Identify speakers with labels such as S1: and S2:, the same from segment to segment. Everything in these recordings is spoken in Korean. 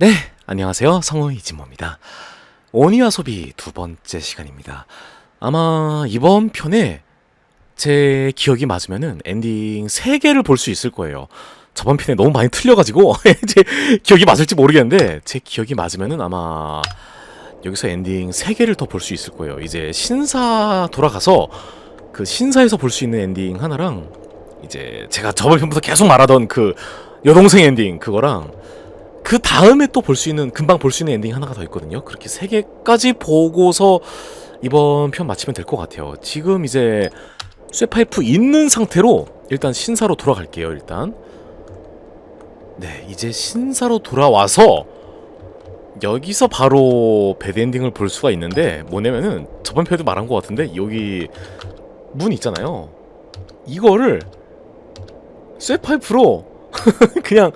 S1: 네, 안녕하세요. 성우 이진모입니다. 오니와 소비 두 번째 시간입니다. 아마 이번 편에 제 기억이 맞으면은 엔딩 3개를 볼 수 있을 거예요. 저번 편에 너무 많이 틀려가지고 제 기억이 맞을지 모르겠는데 제 기억이 맞으면은 아마 여기서 엔딩 3개를 더 볼 수 있을 거예요. 이제 신사 돌아가서 그 신사에서 볼 수 있는 엔딩 하나랑 이제 제가 저번 편부터 계속 말하던 그 여동생 엔딩 그거랑 그 다음에 또 볼 수 있는 금방 볼 수 있는 엔딩 하나가 더 있거든요. 그렇게 세 개까지 보고서 이번 편 마치면 될 것 같아요. 지금 이제 쇠파이프 있는 상태로 일단 신사로 돌아갈게요. 일단 네 이제 신사로 돌아와서 여기서 바로 배드 엔딩을 볼 수가 있는데 뭐냐면은 저번 편에도 말한 것 같은데 여기 문 있잖아요. 이거를 쇠파이프로 그냥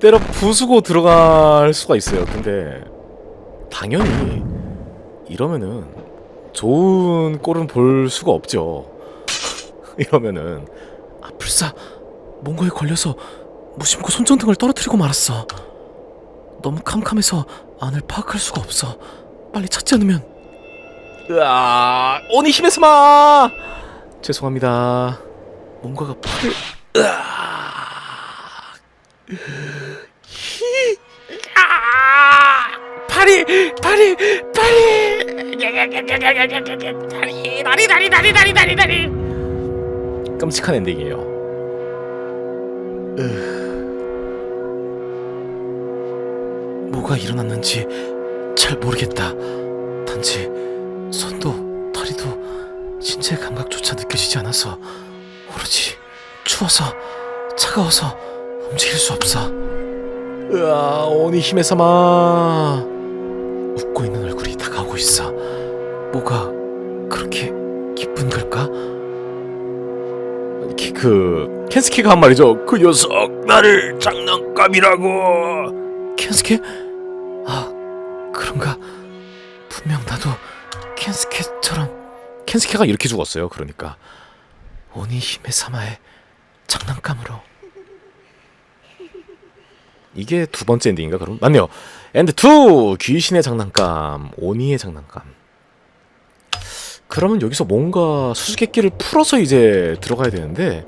S1: 때려 부수고 들어갈 수가 있어요. 근데 당연히 이러면은 좋은 꼴은 볼 수가 없죠. 이러면은 아 불사 뭔가에 걸려서 무심코 손전등을 떨어뜨리고 말았어. 너무 캄캄해서 안을 파악할 수가 없어. 빨리 찾지 않으면. 으아, 오니 힘에서 마. 죄송합니다. 뭔가가 팔을. 으아. 파리 파리 다리 다리 다리 다리 다리 다리 다리 끔찍한 엔딩이에요. 으... 뭐가 일어났는지 잘 모르겠다. 단지 손도 다리도 신체의 감각조차 느껴지지 않아서 오로지 추워서 차가워서 움직일 수 없어. 으아, 오니 삼아. 웃고 있는 얼굴이 다가오고 있어. 뭐가 그렇게 기쁜 걸까? 키, 그 켄스키가 한 말이죠. 그 녀석 나를 장난감이라고. 켄스키? 아, 그런가? 분명 나도 켄스케처럼 켄스케가 이렇게 죽었어요. 그러니까 오니 힘의 사마의 장난감으로. 이게 두 번째 엔딩인가 그럼? 맞네요. 엔드 2 귀신의 장난감, 오니의 장난감. 그러면 여기서 뭔가 수수께끼를 풀어서 이제 들어가야 되는데,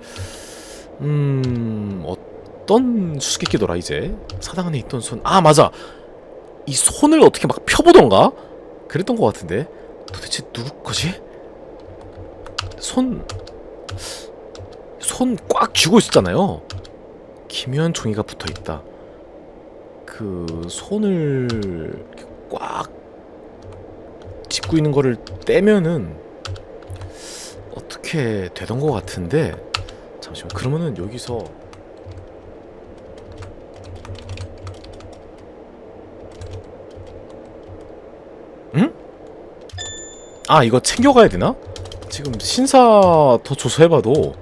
S1: 음 어떤 수수께끼더라 이제 사당 안에 있던 손. 아 맞아. 이 손을 어떻게 막 펴보던가 그랬던 것 같은데 도대체 누구 거지? 손. 손 꽉 쥐고 있었잖아요. 기묘한 종이가 붙어 있다. 그 손을 꽉 짚고 있는 거를 떼면은 어떻게 되던 것 같은데 잠시만 그러면은 여기서 응? 아 이거 챙겨가야 되나? 지금 신사 더 조사해봐도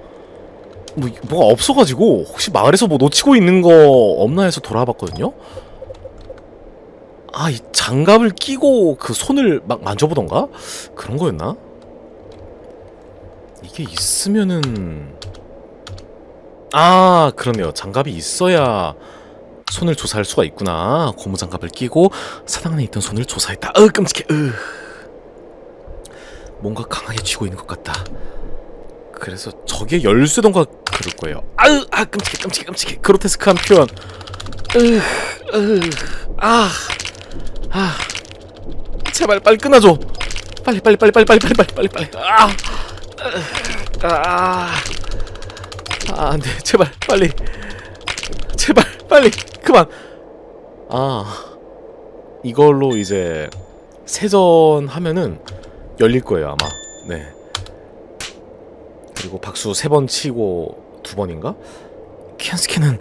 S1: 뭐 뭐가 없어가지고 혹시 마을에서 뭐 놓치고 있는 거 없나 해서 돌아봤거든요. 아, 이 장갑을 끼고 그 손을 막 만져보던가 그런 거였나? 이게 있으면은 아 그러네요. 장갑이 있어야 손을 조사할 수가 있구나. 고무 장갑을 끼고 사당 안에 있던 손을 조사했다. 으 끔찍해. 으. 뭔가 강하게 쥐고 있는 것 같다. 그래서 저게 열쇠던가 그럴 거예요. 아으, 아 끔찍해, 끔찍해, 끔찍해. 그로테스크한 표현. 으, 으, 아, 아, 제발 빨리 끊어줘. 빨리, 빨리, 빨리, 빨리, 빨리, 빨리, 빨리, 빨리, 빨리. 아, 으, 아, 아, 안돼, 제발, 빨리, 제발, 빨리, 그만. 아, 이걸로 이제 세전 하면은 열릴 거예요 아마. 네. 그리고 박수 세 번 치고 두 번인가? 켄스케는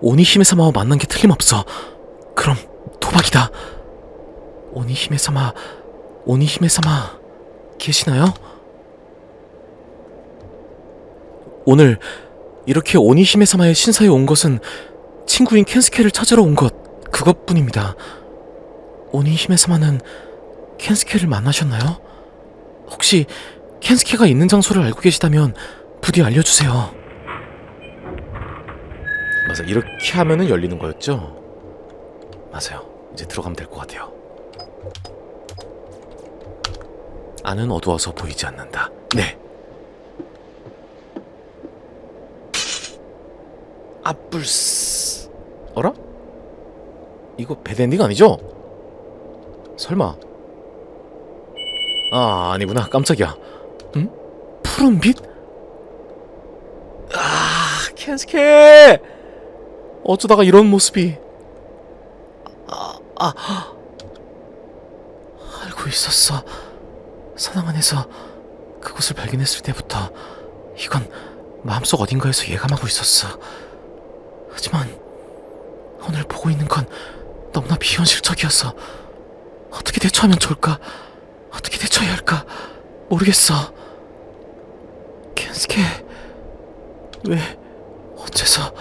S1: 오니 히메사마와 만난 게 틀림없어. 그럼 도박이다. 오니 히메사마, 오니 히메사마 계시나요? 오늘 이렇게 오니 히메사마의 신사에 온 것은 친구인 켄스케를 찾으러 온 것 그것뿐입니다. 오니 히메사마는 켄스케를 만나셨나요? 혹시 켄스케가 있는 장소를 알고 계시다면 부디 알려주세요. 맞아, 이렇게 하면은 열리는 거였죠? 맞아요. 이제 들어가면 될 것 같아요. 안은 어두워서 보이지 않는다. 네. 아뿔스. 어라? 이거 배드엔딩 아니죠? 설마? 아 아니구나 깜짝이야. 응? 푸른 빛? 아 켄스케 어쩌다가 이런 모습이. 아, 아. 알고 있었어. 사당 안에서 그곳을 발견했을 때부터 이건 마음속 어딘가에서 예감하고 있었어. 하지만 오늘 보고 있는 건 너무나 비현실적이어서 어떻게 대처하면 좋을까? 어떻게 대처해야 할까? 모르겠어. 켄스케 왜 어째서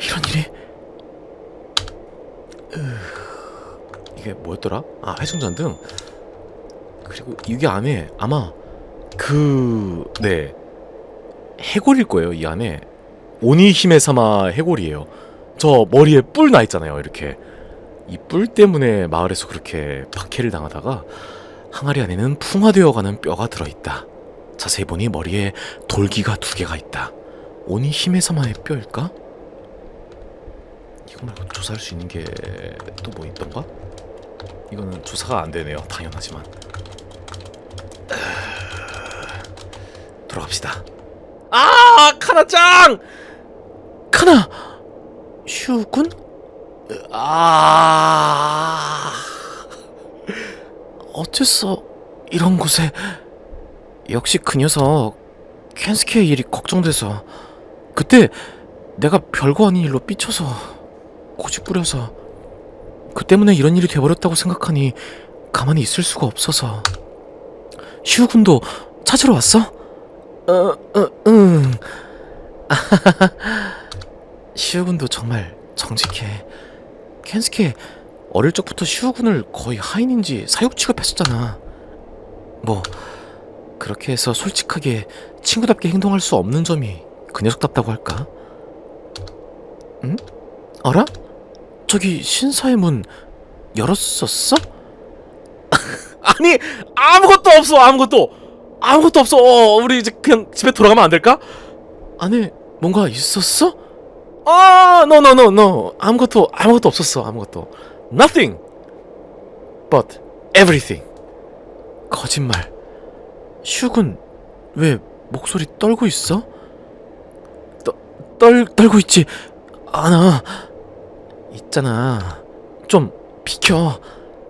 S1: 이런 일이? 으, 이게 뭐였더라? 아 회중전등. 그리고 이게 안에 아마 그 네. 해골일 거예요 이 안에. 오니 히메 사마 해골이에요. 저 머리에 뿔 나 있잖아요 이렇게. 이 뿔 때문에 마을에서 그렇게 박해를 당하다가 항아리 안에는 풍화되어가는 뼈가 들어있다. 자세히 보니 머리에 돌기가 두 개가 있다. 오니 히메 사마의 뼈일까? 이거 말고 조사할 수 있는 게 또 뭐 있던가? 이거는 조사가 안 되네요. 당연하지만. 으, 돌아갑시다. 아, 카나짱! 카나! 슈군? 으, 아. 어째서 이런 곳에 역시 그 녀석 켄스케의 일이 걱정돼서 그때 내가 별거 아닌 일로 삐쳐서 고집 부려서 그 때문에 이런 일이 돼버렸다고 생각하니 가만히 있을 수가 없어서 슈 군도 찾으러 왔어? 어, 어, 응. 슈 군도 정말 정직해. 켄스케 어릴 적부터 슈 군을 거의 하인인지 사육 취급했었잖아. 뭐 그렇게 해서 솔직하게 친구답게 행동할 수 없는 점이 그 녀석답다고 할까? 응? 알아? 저기 신사의 문 열었었어? 아니 아무것도 없어 아무것도 아무것도 없어 어, 우리 이제 그냥 집에 돌아가면 안 될까? 안에 뭔가 있었어? 아, no, no, no, no. 아무것도 아무것도 없었어. 아무것도. Nothing. But everything. 거짓말. 슈군 왜 목소리 떨고 있어? 떠, 떨 떨고 있지. 아나 있잖아. 좀 비켜.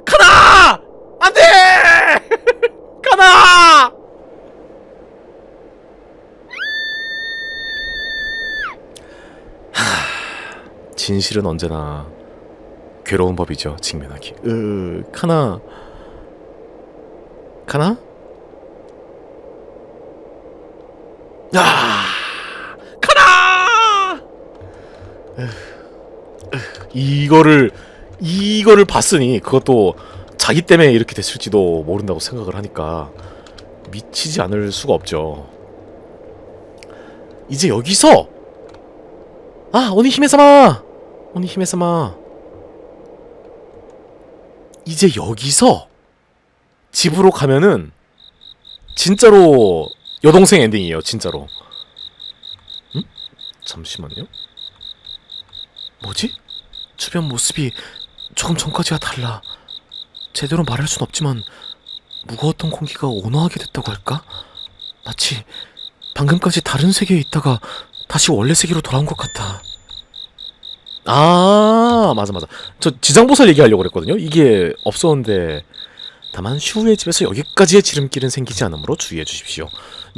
S1: 가나! 안 돼! 가나! 하, 진실은 언제나 괴로운 법이죠. 직면하기. 으, 카나. 카나? 아! 카나! 이거를 이거를 봤으니 그것도 자기 때문에 이렇게 됐을지도 모른다고 생각을 하니까 미치지 않을 수가 없죠. 이제 여기서 아 오니 히메사마 오니 히메사마 이제 여기서 집으로 가면은 진짜로 여동생 엔딩이에요 진짜로 응? 잠시만요 뭐지? 주변 모습이 조금 전까지와 달라. 제대로 말할 순 없지만 무거웠던 공기가 온화하게 됐다고 할까? 마치 방금까지 다른 세계에 있다가 다시 원래 세계로 돌아온 것 같아. 아 맞아 맞아. 저 지장보살 얘기하려고 그랬거든요. 이게 없었는데 다만 슈의 집에서 여기까지의 지름길은 생기지 않으므로 주의해 주십시오.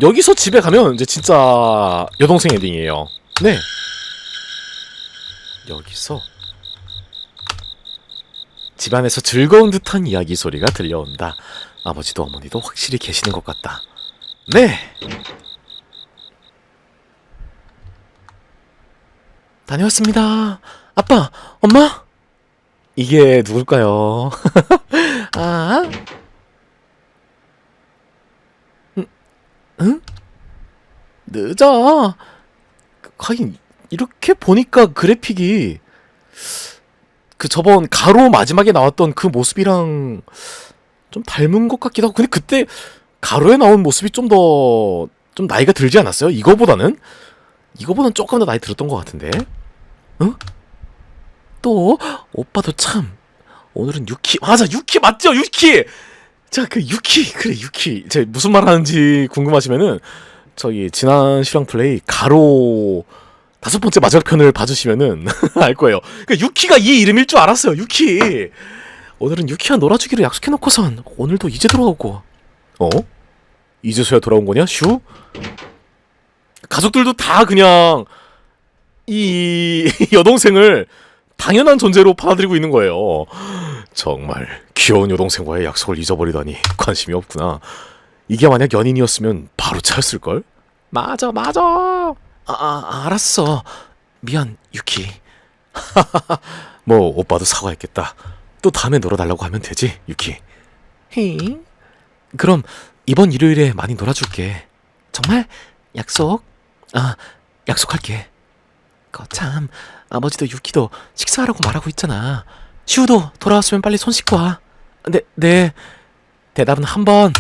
S1: 여기서 집에 가면 이제 진짜 여동생 엔딩이에요. 네. 여기서 집안에서 즐거운 듯한 이야기 소리가 들려온다. 아버지도 어머니도 확실히 계시는 것 같다. 네. 다녀왔습니다. 아빠, 엄마? 이게 누굴까요? 아? 응? 응? 늦어. 하긴 이렇게 보니까 그래픽이 그그 저번 가로 마지막에 나왔던 그 모습이랑 좀 닮은 것 같기도 하고 근데 그때 가로에 나온 모습이 좀더좀 나이가 들지 않았어요? 이거보다는? 이거보다는 조금 더 나이 들었던 것 같은데. 응? 또 오빠도 참 오늘은 유키 맞아 유키 맞죠? 유키! 자 그 유키 그래 유키. 제 무슨 말 하는지 궁금하시면은 저기 지난 실황 플레이 가로 다섯 번째 마지막 편을 봐주시면은 알 거예요. 그 유키가 이 이름일 줄 알았어요. 유키. 오늘은 유키와 놀아주기로 약속해놓고선 오늘도 이제 돌아오고. 어? 이제서야 돌아온 거냐? 슈? 가족들도 다 그냥 이 여동생을 당연한 존재로 받아들이고 있는 거예요. 정말 귀여운 여동생과의 약속을 잊어버리다니 관심이 없구나. 이게 만약 연인이었으면 바로 차였을 걸? 맞아, 맞아. 아, 아 알았어. 미안, 유키. 뭐 오빠도 사과했겠다. 또 다음에 놀아달라고 하면 되지, 유키. 힝. 그럼 이번 일요일에 많이 놀아줄게. 정말 약속. 아, 약속할게. 거참 아버지도 유키도 식사하라고 말하고 있잖아. 시우도 돌아왔으면 빨리 손 씻고 와. 네, 네. 대답은 한 번.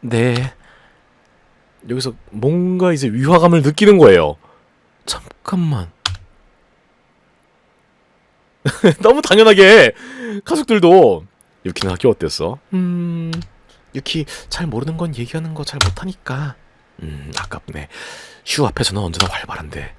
S1: 네. 여기서 뭔가 이제 위화감을 느끼는 거예요. 잠깐만. 너무 당연하게 가족들도 유키는 학교 어땠어? 음, 유키 잘 모르는 건 얘기하는 거 잘 못하니까. 음, 아깝네. 슈 앞에서는 언제나 활발한데.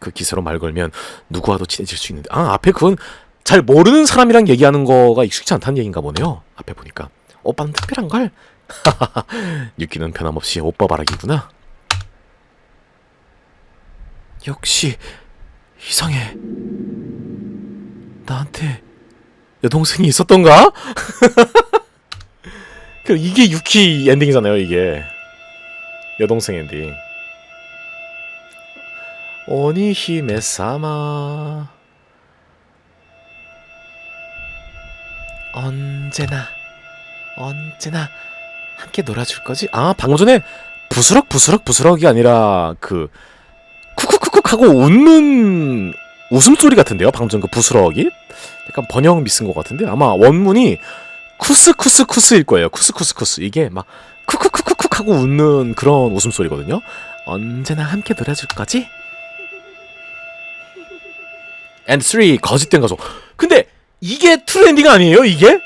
S1: 그 기세로 말 걸면 누구와도 친해질 수 있는데. 아, 앞에 그건 잘 모르는 사람이랑 얘기하는 거가 익숙치 않다는 얘기인가 보네요. 앞에 보니까. 오빠는 특별한 걸? 유키는 변함없이 오빠 바라기구나. 역시 이상해. 나한테 여동생이 있었던가? 그 이게 유키 엔딩이잖아요, 이게. 여동생 엔딩. 오니히메 사마 언제나 언제나 함께 놀아줄 거지? 아 방금 전에 부스럭 부스럭 부스럭이 아니라 그 쿡쿡쿡쿡 하고 웃는 웃음소리 같은데요? 방금 전 그 부스럭이? 약간 번역 미스인 것 같은데? 아마 원문이 쿠스 쿠스 쿠스일 거예요. 쿠스 쿠스 쿠스. 이게 막 쿡쿡쿡쿡 하고 웃는 그런 웃음소리거든요? 언제나 함께 놀아줄 거지? and 3 거짓된 가족. 근데 이게 트렌딩 아니에요 이게?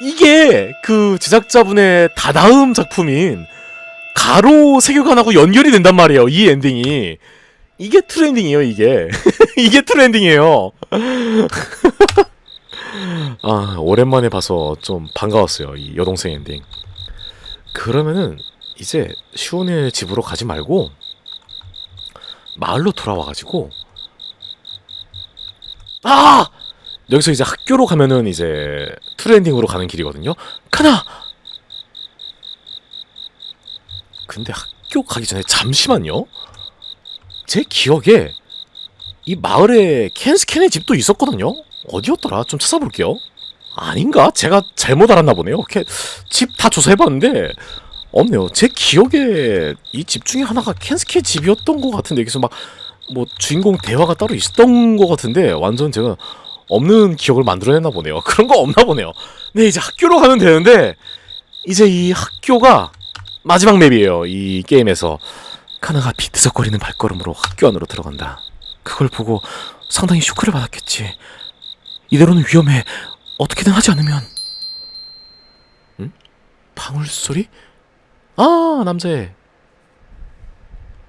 S1: 이게 그 제작자분의 다다음 작품인 가로 세계관하고 연결이 된단 말이에요. 이 엔딩이. 이게 트렌딩이에요, 이게. 이게 트렌딩이에요. 아, 오랜만에 봐서 좀 반가웠어요. 이 여동생 엔딩. 그러면은 이제 시온의 집으로 가지 말고 마을로 돌아와 가지고 아! 여기서 이제 학교로 가면은 이제 트렌딩으로 가는 길이거든요. 카나. 근데 학교 가기 전에 잠시만요. 제 기억에 이 마을에 켄스켄의 집도 있었거든요. 어디였더라? 좀 찾아볼게요. 아닌가? 제가 잘못 알았나 보네요. 집 다 조사해봤는데 없네요. 제 기억에 이 집 중에 하나가 켄스케 집이었던 것 같은데 여기서 막 뭐 주인공 대화가 따로 있었던 것 같은데 완전 제가 없는 기억을 만들어냈나 보네요. 그런 거 없나 보네요. 네, 이제 학교로 가면 되는데 이제 이 학교가 마지막 맵이에요. 이 게임에서 카나가 비트적거리는 발걸음으로 학교 안으로 들어간다. 그걸 보고 상당히 쇼크를 받았겠지. 이대로는 위험해. 어떻게든 하지 않으면. 응? 방울 소리? 아, 남자애.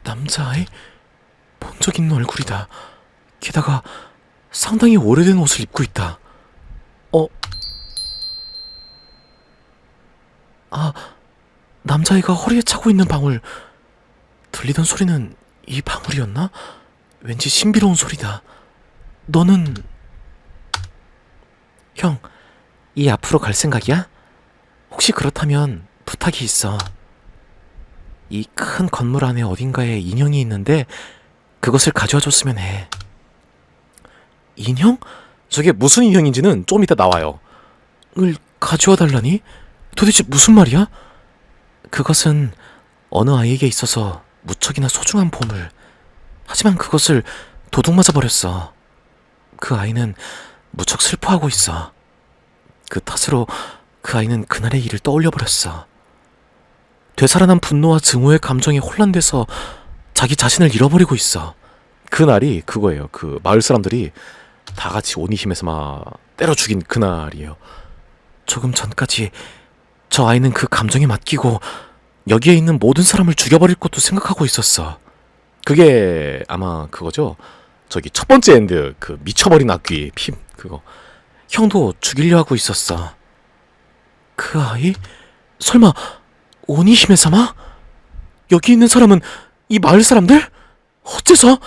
S1: 남자아이? 본 적 있는 얼굴이다. 게다가 상당히 오래된 옷을 입고 있다. 어? 아, 남자애가 허리에 차고 있는 방울. 들리던 소리는 이 방울이었나? 왠지 신비로운 소리다. 너는 형, 이 앞으로 갈 생각이야? 혹시 그렇다면 부탁이 있어. 이 큰 건물 안에 어딘가에 인형이 있는데 그것을 가져와 줬으면 해. 인형? 저게 무슨 인형인지는 좀 이따 나와요. 을 가져와 달라니? 도대체 무슨 말이야? 그것은 어느 아이에게 있어서 무척이나 소중한 보물. 하지만 그것을 도둑 맞아 버렸어. 그 아이는 무척 슬퍼하고 있어. 그 탓으로 그 아이는 그날의 일을 떠올려 버렸어. 되살아난 분노와 증오의 감정에 혼란돼서 자기 자신을 잃어버리고 있어. 그날이 그거예요. 그 마을 사람들이 다 같이 오니힘에서 막 때려 죽인 그날이에요. 조금 전까지 저 아이는 그 감정에 맡기고 여기에 있는 모든 사람을 죽여버릴 것도 생각하고 있었어. 그게 아마 그거죠. 저기 첫 번째 엔드 그 미쳐버린 악귀 피 그거 형도 죽이려 하고 있었어. 그 아이 설마 오니히메 사마? 여기 있는 사람은 이 마을 사람들? 어째서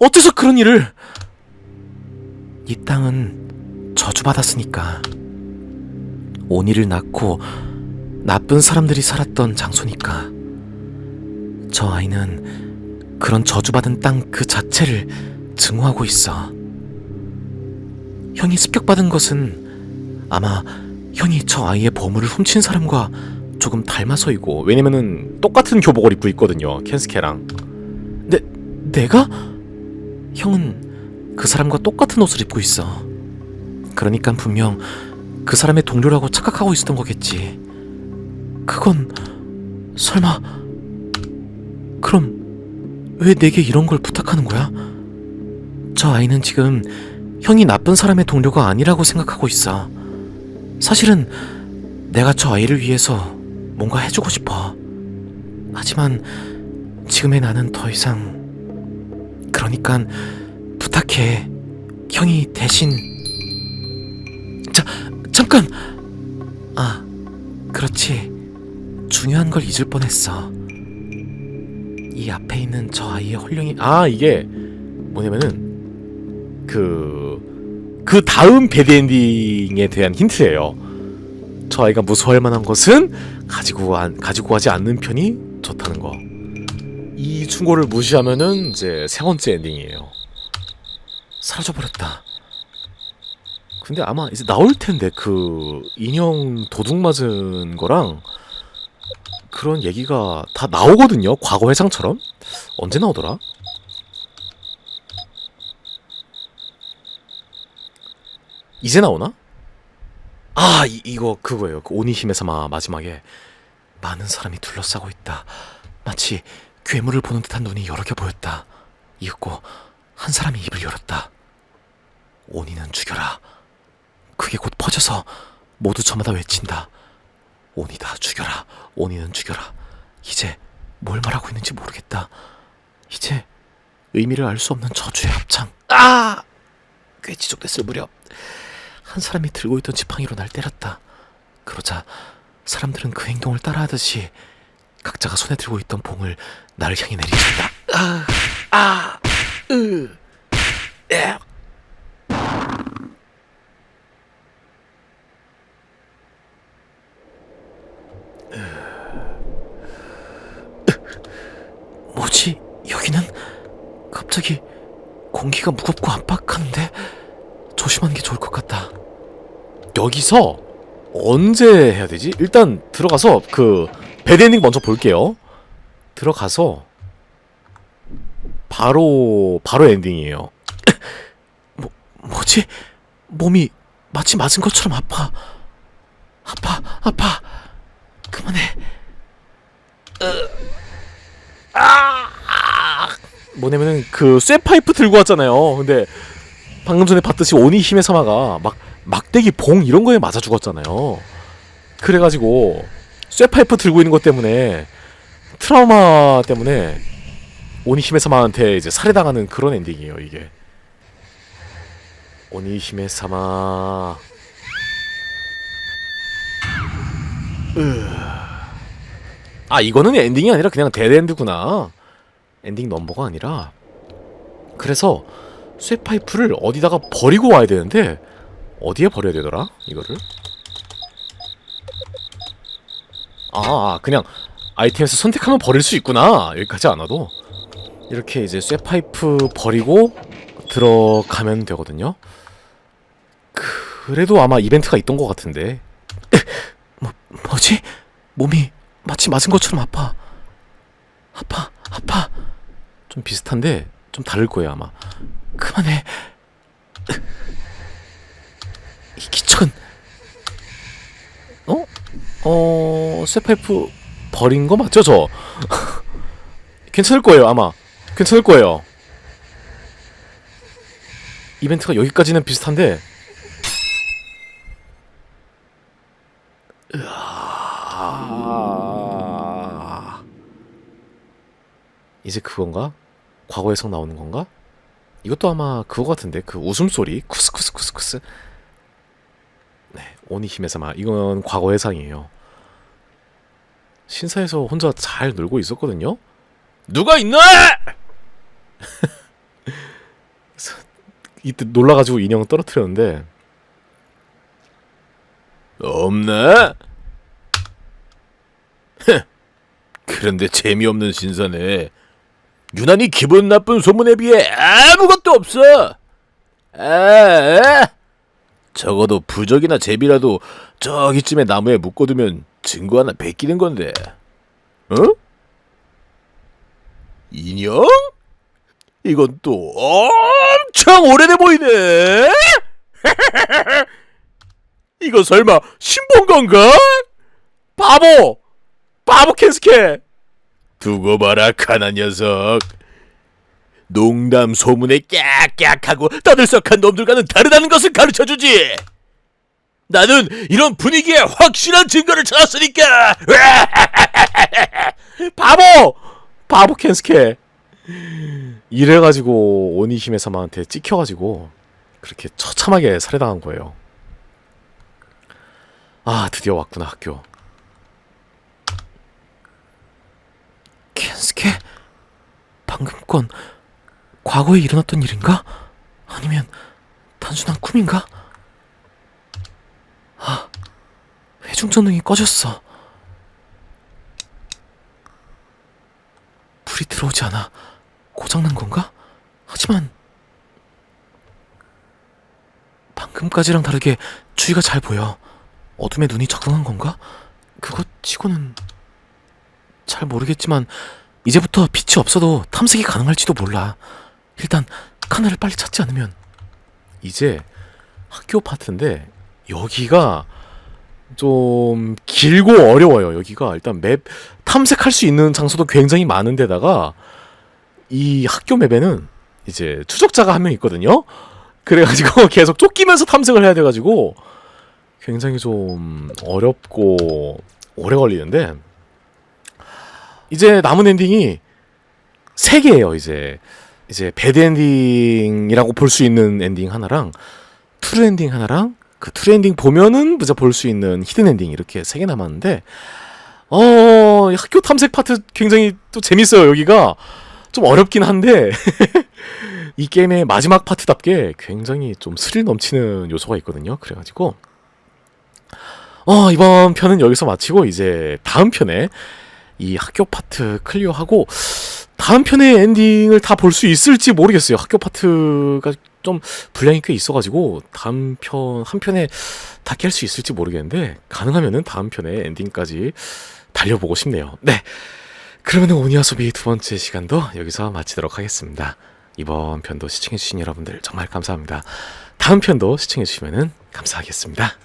S1: 어째서 그런 일을? 이 땅은 저주받았으니까. 오니를 낳고 나쁜 사람들이 살았던 장소니까. 저 아이는 그런 저주받은 땅 그 자체를 증오하고 있어. 형이 습격받은 것은 아마 형이 저 아이의 보물을 훔친 사람과 조금 닮아서이고 왜냐면은 똑같은 교복을 입고 있거든요 켄스케랑. 내 내가? 형은 그 사람과 똑같은 옷을 입고 있어 그러니까 분명 그 사람의 동료라고 착각하고 있었던 거겠지 그건 설마 그럼 왜 내게 이런 걸 부탁하는 거야? 저 아이는 지금 형이 나쁜 사람의 동료가 아니라고 생각하고 있어. 사실은 내가 저 아이를 위해서 뭔가 해주고 싶어. 하지만 지금의 나는 더 이상 그러니까 부탁해. 형이 대신 자 잠깐 아 그렇지 중요한 걸 잊을 뻔했어. 이 앞에 있는 저 아이의 홀령이 아 이게 뭐냐면은 그, 그 다음 배드엔딩에 대한 힌트예요. 저 아이가 무서워할 만한 것은 가지고, 안, 가지고 가지 않는 편이 좋다는 거. 이 충고를 무시하면은 이제 세 번째 엔딩이에요. 사라져버렸다. 근데 아마 이제 나올 텐데 그 인형 도둑 맞은 거랑 그런 얘기가 다 나오거든요. 과거 회상처럼. 언제 나오더라? 이제 나오나? 아 이, 이거 그거예요. 그 오니히메사마 마지막에 많은 사람이 둘러싸고 있다. 마치 괴물을 보는 듯한 눈이 여러 개 보였다. 이윽고 한 사람이 입을 열었다. 오니는 죽여라. 그게 곧 퍼져서 모두 저마다 외친다. 오니다 죽여라. 오니는 죽여라. 이제 뭘 말하고 있는지 모르겠다. 이제 의미를 알 수 없는 저주의 합창. 아! 꽤 지속됐을 무렵 한 사람이 들고 있던 지팡이로 날 때렸다. 그러자 사람들은 그 행동을 따라하듯이 각자가 손에 들고 있던 봉을 나를 향해 내리쳤다. 아, 아, 으, 에. 뭐지? 여기는 갑자기 공기가 무겁고 압박하는데 조심하는 게 좋을 것 같다. 여기서 언제 해야 되지? 일단 들어가서 그 배드엔딩 먼저 볼게요. 들어가서 바로 바로 엔딩이에요. 뭐 뭐지? 몸이 마치 맞은 것처럼 아파. 아파 아파. 그만해. 으. 아! 뭐냐면은 그 쇠파이프 들고 왔잖아요. 근데 방금 전에 봤듯이 오니 힘의 사마가 막 막대기 봉 이런 거에 맞아 죽었잖아요. 그래가지고 쇠파이프 들고 있는 것 때문에 트라우마 때문에 오니 힘의 사마한테 이제 살해당하는 그런 엔딩이에요 이게. 오니 힘의 사마. 으. 아 이거는 엔딩이 아니라 그냥 데드엔드구나. 엔딩 넘버가 아니라. 그래서 쇠파이프를 어디다가 버리고 와야 되는데 어디에 버려야 되더라 이거를 아 그냥 아이템에서 선택하면 버릴 수 있구나 여기까지 안 와도 이렇게 이제 쇠파이프 버리고 들어가면 되거든요. 그래도 아마 이벤트가 있던 것 같은데. 뭐, 뭐지? 몸이 마치 맞은 것처럼 아파. 아파, 아파. 좀 비슷한데 좀 다를 거예요 아마. 그만해. 이 기척은 어? 어... 쇠파이프 버린 거 맞죠 저? 괜찮을 거예요 아마. 괜찮을 거예요. 이벤트가 여기까지는 비슷한데. 으아... 이제 그건가? 과거에서 나오는 건가? 이것도 아마 그거 같은데 그 웃음소리 쿠스쿠스쿠스쿠스 네 오니 히메사마 이건 과거의 상이에요 신사에서 혼자 잘 놀고 있었거든요 누가 있나? 그래서 이때 놀라가지고 인형 떨어뜨렸는데 없나? 그런데 재미없는 신사네 유난히 기분 나쁜 소문에 비해 아무것도 없어. 아, 적어도 부적이나 제비라도 저기쯤에 나무에 묶어두면 증거 하나 베끼는 건데. 어? 인형? 이건 또 엄청 오래돼 보이네. 이거 설마 신본 건가? 바보! 바보 캔스케! 두고 봐라 가난 녀석 농담 소문에 깍깍하고 떠들썩한 놈들과는 다르다는 것을 가르쳐주지 나는 이런 분위기에 확실한 증거를 찾았으니까 바보 바보 켄스케 이래가지고 오니히메사마한테 찍혀가지고 그렇게 처참하게 살해당한 거예요 아 드디어 왔구나 학교 켄스케? 방금 건 과거에 일어났던 일인가? 아니면 단순한 꿈인가? 아, 회중전등이 꺼졌어. 불이 들어오지 않아. 고장난 건가? 하지만 방금까지랑 다르게 주위가 잘 보여. 어둠에 눈이 적응한 건가? 그것 치고는 잘 모르겠지만 이제부터 빛이 없어도 탐색이 가능할지도 몰라. 일단 카나를 빨리 찾지 않으면 이제 학교 파트인데 여기가 좀 길고 어려워요. 여기가 일단 맵 탐색할 수 있는 장소도 굉장히 많은데다가 이 학교 맵에는 이제 추적자가 한 명 있거든요. 그래가지고 계속 쫓기면서 탐색을 해야 돼가지고 굉장히 좀 어렵고 오래 걸리는데 이제 남은 엔딩이 세 개예요. 이제 이제 배드 엔딩이라고 볼 수 있는 엔딩 하나랑 트루 엔딩 하나랑 그 트루 엔딩 보면은 이제 볼수 있는 히든 엔딩 이렇게 세 개 남았는데 어 학교 탐색 파트 굉장히 또 재밌어요. 여기가 좀 어렵긴 한데 이 게임의 마지막 파트답게 굉장히 좀 스릴 넘치는 요소가 있거든요. 그래가지고 어 이번 편은 여기서 마치고 이제 다음 편에 이 학교 파트 클리어하고 다음 편의 엔딩을 다 볼 수 있을지 모르겠어요. 학교 파트가 좀 분량이 꽤 있어가지고 다음 편 한 편에 다 깰 수 있을지 모르겠는데 가능하면은 다음 편의 엔딩까지 달려보고 싶네요. 네. 그러면은 오니아 소비 두 번째 시간도 여기서 마치도록 하겠습니다. 이번 편도 시청해주신 여러분들 정말 감사합니다. 다음 편도 시청해주시면 감사하겠습니다.